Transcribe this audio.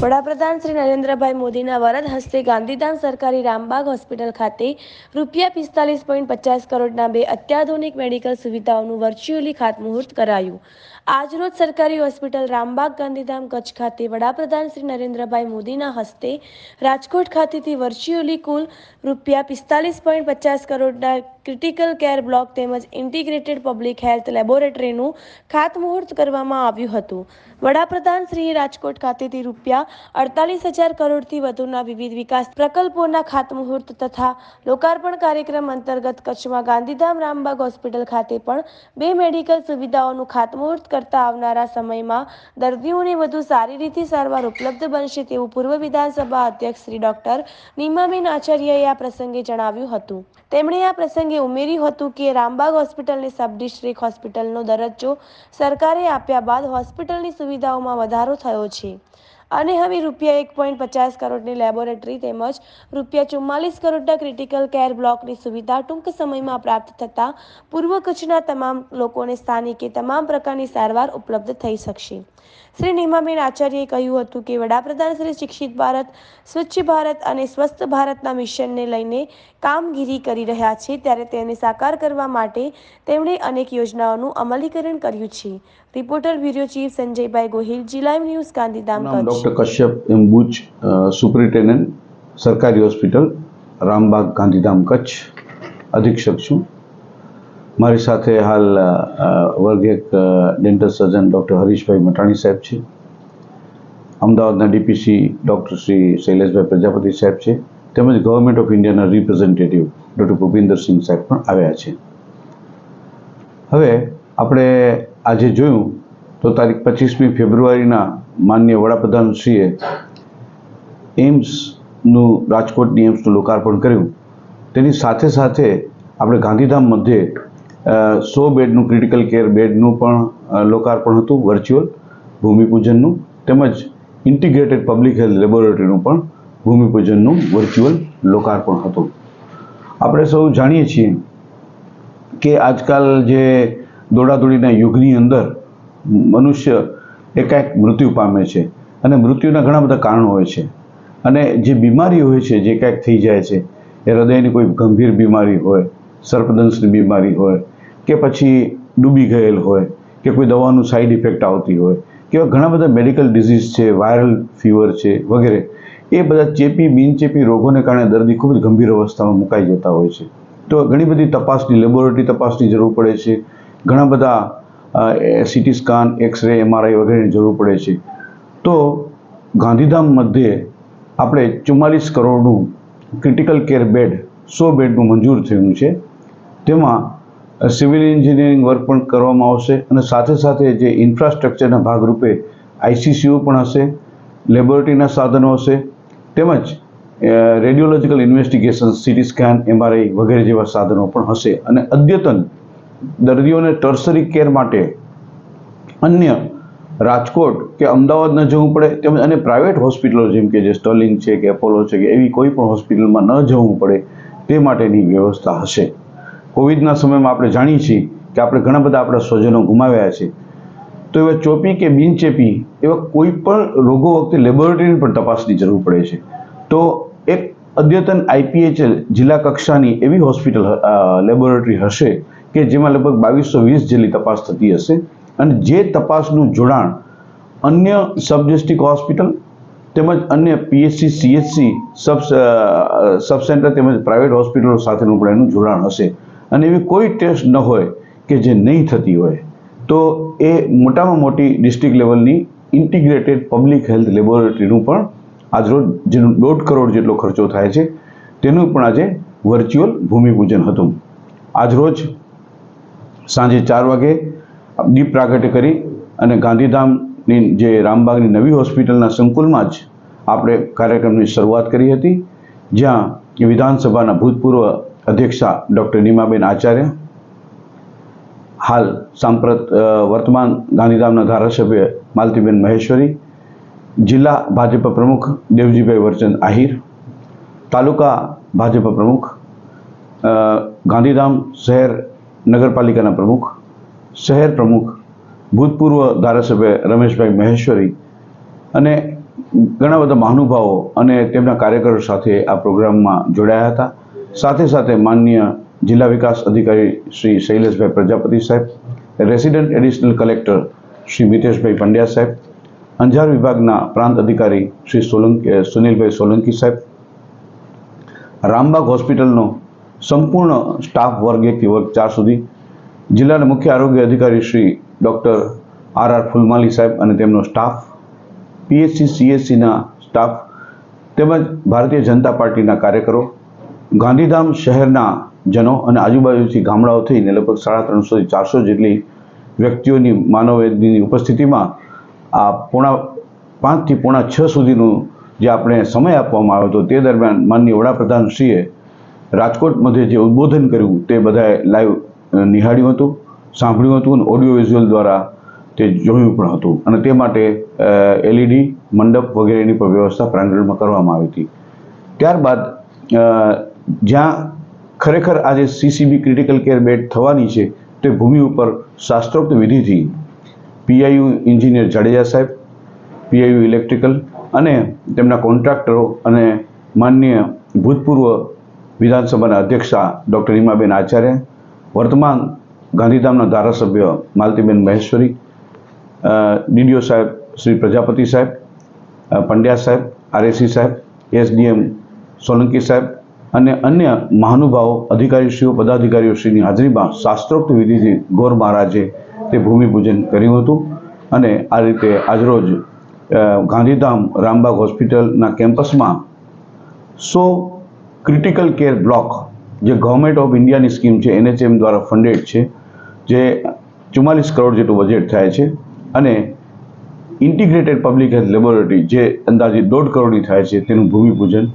વડાપ્રધાન શ્રી નરેન્દ્રભાઈ મોદીના વરદ હસ્તે ગાંધીધામ સરકારી રામબાગ હોસ્પિટલ ખાતે રૂપિયા પિસ્તાલીસ પોઈન્ટ પચાસ કરોડના બે અત્યાધુનિક મેડિકલ સુવિધાઓનું વર્ચ્યુઅલી ખાતમુહૂર્ત કરાયું. આજરોજ સરકારી હોસ્પિટલ રામબાગ ગાંધીધામ કચ્છ ખાતે વડાપ્રધાન શ્રી નરેન્દ્રભાઈ મોદીના હસ્તે રાજકોટ ખાતેથી વર્ચ્યુઅલી કુલ રૂપિયા પિસ્તાલીસ પોઈન્ટ પચાસ કરોડના ક્રિટિકલ કેર બ્લોક તેમજ ઇન્ટિગ્રેટેડ પબ્લિક હેલ્થ લેબોરેટરીનું ખાતમુહૂર્ત કરવામાં આવ્યું હતું. વડાપ્રધાન શ્રીએ રાજકોટ ખાતેથી રૂપિયા અડતાલીસ હજાર કરોડથી વધુના વિવિધ વિકાસ પ્રકલ્પોના ખાતમુહૂર્ત તથા લોકાર્પણ કાર્યક્રમ અંતર્ગત કચ્છમાં ગાંધીધામ રામબાગ હોસ્પિટલ ખાતે પણ બે મેડિકલ સુવિધાઓનું ખાતમુહૂર્ત કરતા આવનારા સમયમાં દર્દીઓને વધુ સારી રીતે સારવાર ઉપલબ્ધ બનશે તેવું પૂર્વ વિધાનસભા અધ્યક્ષ શ્રી ડોક્ટર નીમાબેન આચાર્યએ આ પ્રસંગે જણાવ્યું હતું. તેમણે આ પ્રસંગે ઉમેર્યું હતું કે રામબાગ હોસ્પિટલને સબ ડિસ્ટ્રિક્ટ હોસ્પિટલનો દરજ્જો સરકારે આપ્યા બાદ હોસ્પિટલની સુવિધાઓમાં વધારો થયો છે. અને હવે રૂપિયા એક પોઈન્ટ પચાસ કરોડની લેબોરેટરી તેમજ રૂપિયા ચુમ્માલીસ કરોડના ક્રિટિકલ કેર બ્લોકની સુવિધા ટૂંક સમયમાં પ્રાપ્ત થતાં પૂર્વ કચ્છના તમામ લોકોને સ્થાનિકે તમામ પ્રકારની સારવાર ઉપલબ્ધ થઈ શકશે. શ્રી નિમાબેન આચાર્યએ કહ્યું હતું કે વડાપ્રધાન શ્રી શિક્ષિત ભારત સ્વચ્છ ભારત અને સ્વસ્થ ભારતના મિશનને લઈને કામગીરી કરી રહ્યા છે ત્યારે તેને સાકાર કરવા માટે તેમણે અનેક યોજનાઓનું અમલીકરણ કર્યું છે. Reporter bureau chief Sanjaybhai Gohil જિલ્લા news Gandhidham doctor Kutch. Kashyap M Buch superintendent સરકારી હોસ્પિટલ રામબાગ ગાંધીધામ કચ્છ. અધિક્ષક છું. મારી સાથે હાલ વર્ગ એક ડેન્ટલ સર્જન ડૉક્ટર હરીશભાઈ મટાણી સાહેબ છે. અમદાવાદના ડીપીસી ડૉક્ટર શ્રી શૈલેષભાઈ પ્રજાપતિ સાહેબ છે. તેમજ ગવર્મેન્ટ ઓફ ઇન્ડિયાના રિપ્રેઝેન્ટેટિવ ડૉક્ટર ભૂપિન્દરસિંહ સાહેબ પણ આવ્યા છે. હવે આપણે આજે જોયું તો તારીખ પચીસમી ફેબ્રુઆરીના માનનીય વડાપ્રધાનશ્રીએ એમ્સનું રાજકોટની એમ્સનું લોકાર્પણ કર્યું. તેની સાથે સાથે આપણે ગાંધીધામ મધ્યે સો બેડનું ક્રિટિકલ કેર બેડનું પણ લોકાર્પણ હતું વર્ચ્યુઅલ ભૂમિપૂજનનું, તેમજ ઇન્ટિગ્રેટેડ પબ્લિક હેલ્થ લેબોરેટરીનું પણ ભૂમિપૂજનનું વર્ચ્યુઅલ લોકાર્પણ હતું. આપણે સૌ જાણીએ છીએ કે આજકાલ જે દોડાદોડીના યુગની અંદર મનુષ્ય એકાએક મૃત્યુ પામે છે અને મૃત્યુના ઘણા બધા કારણો હોય છે. અને જે બીમારી હોય છે, જે કાંઈક થઈ જાય છે, એ હૃદયની કોઈ ગંભીર બીમારી હોય સર્પદંશની બીમારી હોય કે પછી ડૂબી ગયેલ હોય કે કોઈ દવાનું સાઈડ ઇફેક્ટ આવતી હોય કે ઘણા બધા મેડિકલ ડિઝીઝ છે વાયરલ ફીવર છે વગેરે, એ બધા ચેપી, બિનચેપી રોગોને કારણે દર્દી ખૂબ જ ગંભીર અવસ્થામાં મુકાઈ જતા હોય છે. તો ઘણી બધી તપાસની લેબોરેટરી તપાસની જરૂર પડે છે. ઘણા બધા સીટી સ્કાન એક્સરે એમઆરઆઈ વગેરેની જરૂર પડે છે. તો ગાંધીધામ મધ્યે આપણે ચુમ્માલીસ કરોડનું ક્રિટિકલ કેર બેડ સો બેડનું મંજૂર થયું છે. તેમાં સિવિલ એન્જિનિયરિંગ વર્ક પણ કરવામાં આવશે અને સાથે સાથે જે ઇન્ફ્રાસ્ટ્રક્ચરના ભાગરૂપે આઈસીસીયુ પણ હશે, લેબોરેટરીના સાધનો હશે, તેમજ radiological investigation, CT scan MRI વગેરે જેવા સાધનો પણ હશે. અને અદ્યતન દર્દીઓને ટર્સરી કેર માટે અન્ય રાજકોટ કે અમદાવાદ ન જવું પડે, તેમજ અને પ્રાઇવેટ હોસ્પિટલો જેમ કે જે સ્ટર્લિંગ છે કે એપોલો છે કે એવી કોઈ પણ હોસ્પિટલમાં ન જવું પડે, તે માટેની વ્યવસ્થા હશે. કોવિડના સમયમાં આપણે જાણીએ છીએ કે આપણે ઘણા બધા આપણા સ્વજનો ગુમાવ્યા છે. તો એવા ચોપી કે બિનચેપી એવા કોઈ પણ રોગો વખતે લેબોરેટરીની પણ તપાસની જરૂર પડે છે. તો એક અદ્યતન આઈપીએચએલ જિલ્લા કક્ષાની એવી હોસ્પિટલ લેબોરેટરી હશે કે જેમાં લગભગ બાવીસો વીસ જેટલી તપાસ થતી હશે અને જે તપાસનું જોડાણ અન્ય સબ ડિસ્ટ્રિક્ટ હોસ્પિટલ તેમજ અન્ય PHC CHC sub sub centre તેમજ પ્રાઇવેટ હોસ્પિટલો સાથેનું પણ એનું જોડાણ હશે. અને એવી કોઈ ટેસ્ટ ન હોય કે જે નહીં થતી હોય, તો એ મોટામાં મોટી ડિસ્ટ્રિક્ટ લેવલની ઇન્ટિગ્રેટેડ પબ્લિક હેલ્થ લેબોરેટરીનું પણ આજરોજ જેનું દોઢ કરોડ જેટલો ખર્ચો થાય છે, તેનું પણ આજે વર્ચ્યુઅલ ભૂમિપૂજન હતું. આજરોજ સાંજે ચાર વાગે દીપ પ્રાગટ્ય કરી અને ગાંધીધામની જે રામબાગની નવી હોસ્પિટલના સંકુલમાં જ આપણે કાર્યક્રમની શરૂઆત કરી હતી, જ્યાં વિધાનસભાના ભૂતપૂર્વ અધ્યક્ષા ડૉક્ટર નીમાબેન આચાર્ય. હાલ સાંપ્રત વર્તમાન ગાંધીધામના ધારાસભ્ય માલતીબેન મહેશ્વરી. જિલ્લા ભાજપ પ્રમુખ દેવજીભાઈ વરચંદ આહિર. તાલુકા ભાજપ પ્રમુખ ગાંધીધામ શહેર નગરપાલિકાના પ્રમુખ, શહેર પ્રમુખ, ભૂતપૂર્વ ધારાસભ્ય રમેશભાઈ મહેશ્વરી અને ઘણા બધા મહાનુભાવો અને તેમના કાર્યકરો સાથે આ પ્રોગ્રામમાં જોડાયા હતા. સાથે સાથે માનનીય જિલ્લા વિકાસ અધિકારી શ્રી શૈલેષભાઈ પ્રજાપતિ સાહેબ, resident additional collector Shri Miteshbhai Pandya સાહેબ, અંજાર વિભાગના પ્રાંત અધિકારી શ્રી સોલંકી સુનિલભાઈ સોલંકી સાહેબ, રામબાગ હોસ્પિટલનો સંપૂર્ણ સ્ટાફ વર્ગ એકથી વર્ગ ચાર સુધી, જિલ્લાના મુખ્ય આરોગ્ય અધિકારી Shri doctor R R Phulmali સાહેબ અને તેમનો સ્ટાફ, પીએચસી સીએસસીના સ્ટાફ તેમજ ભારતીય જનતા પાર્ટીના કાર્યકરો ગાંધીધામ શહેરના જનો અને આજુબાજુથી ગામડાઓ થઈને લગભગ સાડા ત્રણસોથી ચારસો જેટલી વ્યક્તિઓની માનવવેદની ઉપસ્થિતિમાં આ પોણા પાંચથી પોણા છ સુધીનું જે આપણે સમય આપવામાં આવ્યો હતો તે દરમિયાન માનનીય વડાપ્રધાનશ્રીએ રાજકોટ મધ્યે જે ઉદ્બોધન કર્યું તે બધાએ લાઈવ નિહાળ્યું હતું, સાંભળ્યું હતું અને ઓડિયો વિઝ્યુઅલ દ્વારા તે જોયું પણ હતું. અને તે માટે એલઈડી, મંડપ વગેરેની પણ વ્યવસ્થા પ્રાંગણમાં કરવામાં આવી હતી. ત્યારબાદ જ્યાં ખરેખર આજે સીસીબી ક્રિટિકલ કેર બેડ થવાની છે તે ભૂમિ ઉપર શાસ્ત્રોક્ત વિધિથી પીઆઈયુ એન્જિનિયર જાડેજા સાહેબ પીઆઈયુ ઇલેક્ટ્રિકલ અને તેમના કોન્ટ્રાક્ટરો અને માનનીય ભૂતપૂર્વ વિધાનસભાના અધ્યક્ષા ડૉક્ટર રીમાબેન આચાર્ય, વર્તમાન ગાંધીધામના ધારાસભ્ય માલતીબેન મહેશ્વરી ડીડીઓ સાહેબ શ્રી પ્રજાપતિ સાહેબ પંડ્યા સાહેબ, આરએસી સાહેબ, એસડીએમ સોલંકી સાહેબ અને અન્ય મહાનુભાવો, અધિકારીશ્રીઓ પદાધિકારીઓશ્રીની હાજરીમાં શાસ્ત્રોક્ત વિધિથી ગોર મહારાજે તે ભૂમિપૂજન કર્યું હતું. અને આ રીતે આજરોજ ગાંધીધામ રામબાગ હોસ્પિટલના કેમ્પસમાં સો ક્રિટિકલ કેર બ્લોક, જે ગવર્મેન્ટ ઓફ ઇન્ડિયાની સ્કીમ છે, એનએચએમ દ્વારા ફંડેડ છે, જે ચુમ્માલીસ કરોડ જેટલું બજેટ થાય છે અને ઇન્ટિગ્રેટેડ પબ્લિક હેલ્થ લેબોરેટરી જે અંદાજે દોઢ કરોડની થાય છે તેનું ભૂમિપૂજન